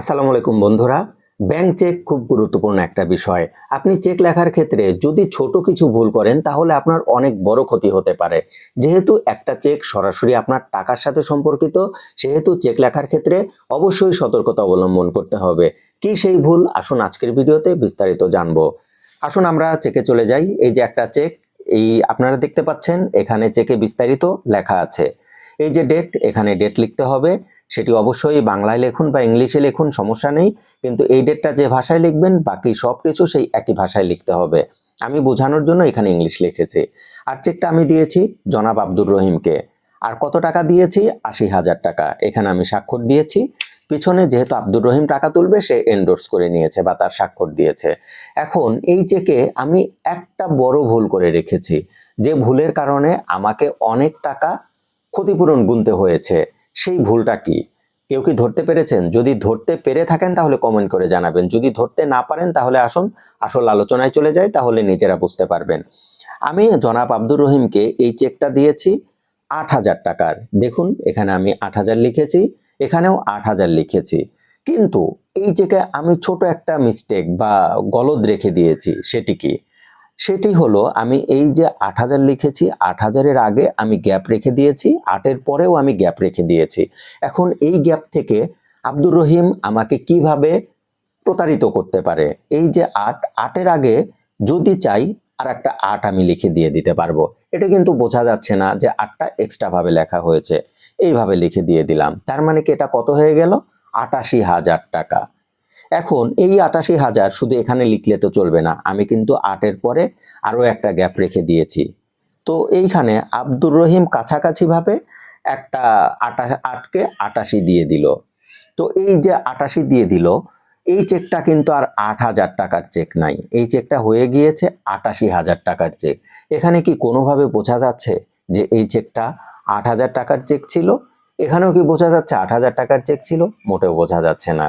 আসসালামু আলাইকুম বন্ধুরা। ব্যাংক চেক খুব গুরুত্বপূর্ণ একটা বিষয়। আপনি চেক লেখার ক্ষেত্রে যদি ছোট কিছু ভুল করেন, তাহলে আপনার অনেক বড় ক্ষতি হতে পারে। যেহেতু একটা চেক সরাসরি আপনার টাকার সাথে সম্পর্কিত, সেহেতু চেক লেখার ক্ষেত্রে অবশ্যই সতর্কতা অবলম্বন করতে হবে। কি সেই ভুল? আসুন আজকের ভিডিওতে বিস্তারিত জানব। আসুন আমরা চেকে চলে যাই। এই যে একটা চেক, এই আপনারা দেখতে পাচ্ছেন, এখানে চেকে বিস্তারিত লেখা আছে। এই যে ডেট, এখানে ডেট লিখতে হবে। সেটি অবশ্যই বাংলায় লিখুন বা ইংলিশে লিখুন, সমস্যা নেই। কিন্তু এই ডেটটা যে ভাষায় লিখবেন, বাকি সব কিছু সেই একই ভাষায় লিখতে হবে। আমি বোঝানোর জন্য এখানে ইংলিশ লিখেছি। আর চেকটা আমি দিয়েছি জনাব আব্দুর রহিমকে। আর কত টাকা দিয়েছি? আশি হাজার টাকা। এখানে আমি স্বাক্ষর দিয়েছি। পিছনে যেহেতু আব্দুর রহিম টাকা তুলবে, সে এন্ডোর্স করে নিয়েছে বা তার স্বাক্ষর দিয়েছে। এখন এই চেকে আমি একটা বড় ভুল করে রেখেছি। যে ভুলের কারণে আমাকে অনেক টাকা ক্ষতিপূরণ গুনতে হয়েছে। সেই ভুলটা কি? কেউ কি ধরতে পেরেছেন? যদি ধরতে পেরে থাকেন তাহলে কমেন্ট করে জানাবেন। যদি ধরতে না পারেন তাহলে আসুন, আসল আলোচনায় চলে যাই, তাহলে নিজেরা বুঝতে পারবেন। আমি জনাব আব্দুর রহিমকে এই চেকটা দিয়েছি আট হাজার টাকার। দেখুন, এখানে আমি আট হাজার লিখেছি, এখানেও আট হাজার লিখেছি। কিন্তু এই চেকে আমি ছোট একটা মিস্টেক বা গলদ রেখে দিয়েছি, সেটি কি? সেটি হলো, আমি এই যে আট হাজার লিখেছি, আট হাজারের আগে আমি গ্যাপ রেখে দিয়েছি, আটের পরেও আমি গ্যাপ রেখে দিয়েছি। এখন এই গ্যাপ থেকে আব্দুর রহিম আমাকে কীভাবে প্রতারিত করতে পারে? এই যে আট, আটের আগে যদি চাই আর একটা আট আমি লিখে দিয়ে দিতে পারব। এটা কিন্তু বোঝা যাচ্ছে না যে আটটা এক্সট্রাভাবে লেখা হয়েছে। এইভাবে লিখে দিয়ে দিলাম। তার মানে কি এটা কত হয়ে গেল? আটাশি হাজার টাকা। এখন এই আটাশি হাজার শুধু এখানে লিখলে তো চলবে না, আমি কিন্তু আটের পরে আরও একটা গ্যাপ রেখে দিয়েছি। তো এইখানে আব্দুর রহিম কাছাকাছিভাবে একটা আটা, আটকে আটাশি দিয়ে দিল। তো এই যে আটাশি দিয়ে দিল, এই চেকটা কিন্তু আর আট হাজার টাকার চেক নাই। এই চেকটা হয়ে গিয়েছে আটাশি হাজার টাকার চেক। এখানে কি কোনোভাবে বোঝা যাচ্ছে যে এই চেকটা আট হাজার টাকার চেক ছিল? এখানেও কি বোঝা যাচ্ছে আট হাজার টাকার চেক ছিল? মোটেও বোঝা যাচ্ছে না।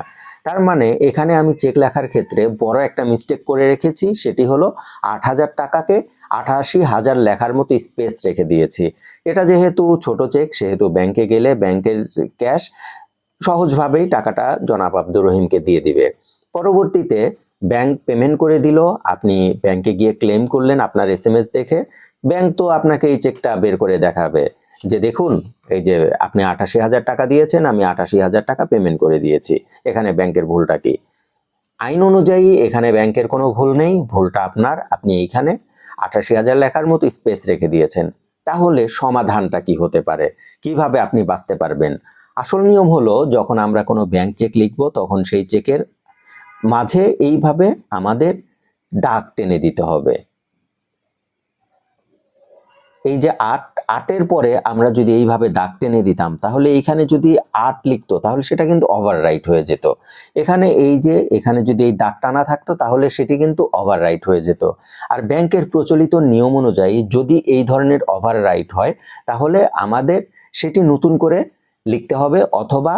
তার মানে এখানে আমি চেক লেখার ক্ষেত্রে বড় একটা মিস্টেক করে রেখেছি, সেটি হলো আট হাজার টাকাকে আঠাশি হাজার লেখার মতো স্পেস রেখে দিয়েছি। এটা যেহেতু ছোট চেক সেহেতু ব্যাংকে গেলে ব্যাংকের ক্যাশ সহজভাবেই টাকাটা জনাব আব্দুর রহিমকে দিয়ে দিবে। পরবর্তীতে ব্যাংক পেমেন্ট করে দিল, আপনি ব্যাংকে গিয়ে ক্লেম করলেন আপনার এস দেখে ব্যাংক তো আপনাকে এই চেকটা বের করে দেখাবে। যে দেখুন, এই যে আপনি আটাশি হাজার টাকা দিয়েছেন, আমি আটাশি হাজার টাকা পেমেন্ট করে দিয়েছি। এখানে ব্যাংকের ভুলটা কি? আইন অনুযায়ী এখানে ব্যাংকের কোনো ভুল নেই, ভুলটা আপনার। আপনি এইখানে আটাশি হাজার লেখার মতো স্পেস রেখে দিয়েছেন। তাহলে সমাধানটা কি হতে পারে? কীভাবে আপনি বাঁচতে পারবেন? আসল নিয়ম হলো, যখন আমরা কোনো ব্যাংক চেক লিখব, তখন সেই চেকের মাঝে এইভাবে আমাদের দাগ টেনে দিতে হবে। এই যে আট আটের পরে আমরা যদি এইভাবে দাগ টেনে দিতাম, তাহলে এইখানে যদি আট লিখতো, তাহলে সেটা কিন্তু ওভার রাইট হয়ে যেত। এখানে এই যে, এখানে যদি এই দাগ টানা থাকতো, তাহলে সেটি কিন্তু ওভার রাইট হয়ে যেত। আর ব্যাংকের প্রচলিত নিয়ম অনুযায়ী যদি এই ধরনের ওভার রাইট হয়, তাহলে আমাদের সেটি নতুন করে লিখতে হবে অথবা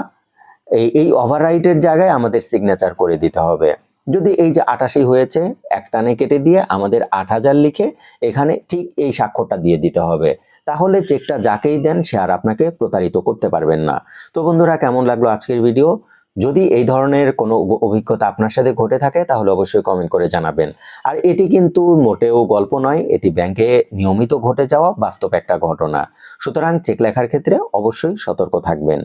এই এই ওভার রাইটের জায়গায় আমাদের সিগনেচার করে দিতে হবে। যদি এই যে আটাশি হয়েছে এক টানে কেটে দিয়ে আমাদের আট হাজার লিখে এখানে ঠিক এই স্বাক্ষরটা দিয়ে দিতে হবে। তাহলে চেকটা যাকেই দেন সে আর আপনাকে প্রতারিত করতে পারবেন না। তো বন্ধুরা, কেমন লাগল আজকের ভিডিও যদি এই ধরনের কোনো অভিজ্ঞতা আপনার সাথে ঘটে থাকে, তাহলে অবশ্যই কমেন্ট করে জানাবেন। আর এটি কিন্তু মোটেও গল্প নয়, এটি ব্যাংকে নিয়মিত ঘটে যাওয়া বাস্তব একটা ঘটনা। সুতরাং চেক লেখার ক্ষেত্রে অবশ্যই সতর্ক থাকবেন।